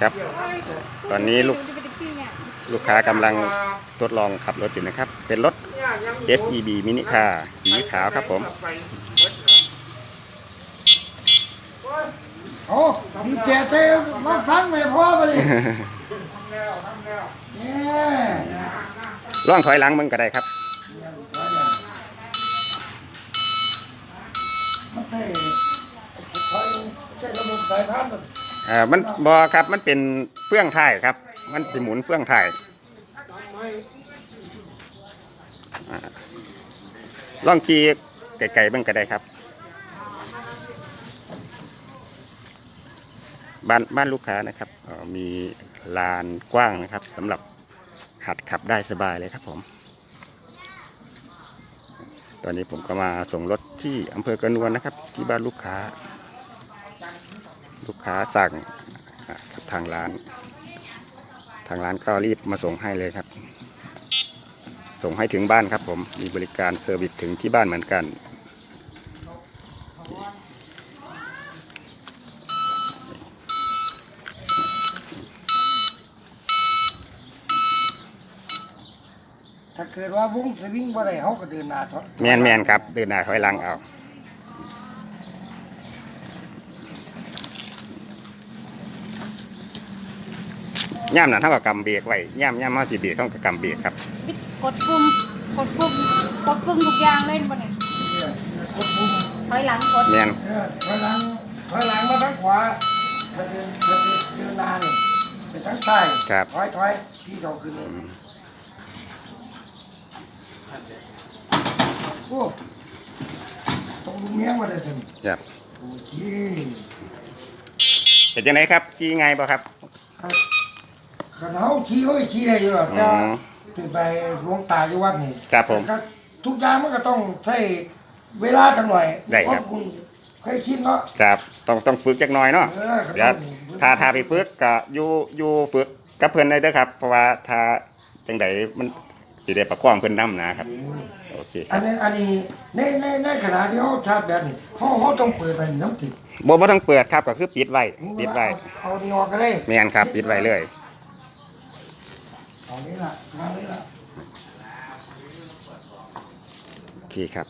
ครับ ตอนนี้ลูกลูกค้ากำลังทดลองขับรถอยู่นะครับ เป็นรถ SEB มินิคาร์สีขาวครับผมโอ้ดีเจเซ่มาฟังไม่พอไปเลยเนี่ยล่องถอยหลังมึงก็ได้ครับมันใช่ใช่ระบบสายพันธุ์ อ่ามันบอครับมันเป็นเฟื่องไทยครับ มันเป็นหมุนเฟื่องไทยอ่าล่องขี่ไกลๆเบิ่งก็ได้ครับ บ้านบ้านลูกค้านะครับเอ่อมีลานกว้างนะครับสำหรับหัดขับได้สบายเลยครับผม ตอนนี้ผมก็มาส่งรถที่อำเภอกระนวนนะครับ ที่บ้านลูกค้า ลูกค้าสั่งอ่ากับทางร้าน ทางร้านก็รีบมาส่งให้เลยครับ ส่งให้ถึงบ้านครับผมมีบริการเซอร์วิสถึงที่บ้านเหมือนกันถ้าเกิดว่าวงสวิงบ่ได้เขาก็เดินหน้าถอยแมนแมนครับ เดินหน้าถอยหลังเอา ย่ามนั้นเท่ากับกำเบรกไว้ย่ามย่ามเท่าจีเบรกเท่ากับกำเบรกครับปิดกดปุ่มกดปุ่มกดปุ่มทุกอย่างเล่นบนนี้เนี่ยกดปุ่มถอยหลังกดแมนเออถอยหลังถอยหลังมาทางขวาถ้าเดินถ้าเดินเดินหน้านี่ไปทางซ้ายครับ ถอยถอยที่เขาขึ้นเลยโอ้ต้องลุงเมียงมาเลยท่านครับโอเคเป็นยังไงครับขี่ไงบ่ครับ ขันเขาขี่เขาไปขี่ได้อยู่หรอกอืแต่มถึงไปหลวงตาอยู่วัดนี่ครับผม ก็ทุกอย่างมันก็ต้องใช้เวลาจังหน่อยได้ครับ เพาะคุณเคยคิดเนาะ ครับต้องต้องฝึกจักหน่อยเนาะเออครับ เดี๋ยวถ้าถ้าไปฝึกก็อยู่อยู่ฝึกกับเพื่อนได้เด้อครับ เพราะว่าถ้าจังใดมันสิได้ประคองเพื่อนนํนะครับโอเคคอัรันบนี้อันนี้ในในในขณะที่เขาชาร์จแบตนี่เขาเขาต้องเปิดอันนี้น้ำติดบ่บ่ต้องเปิดครับก็คือปิดไว้ปิดไว้เอาเอานี่ออกก็ได้แม่นครับปิดไว้เลย เอานี้ล่ะเอานี้ละโอเคครับ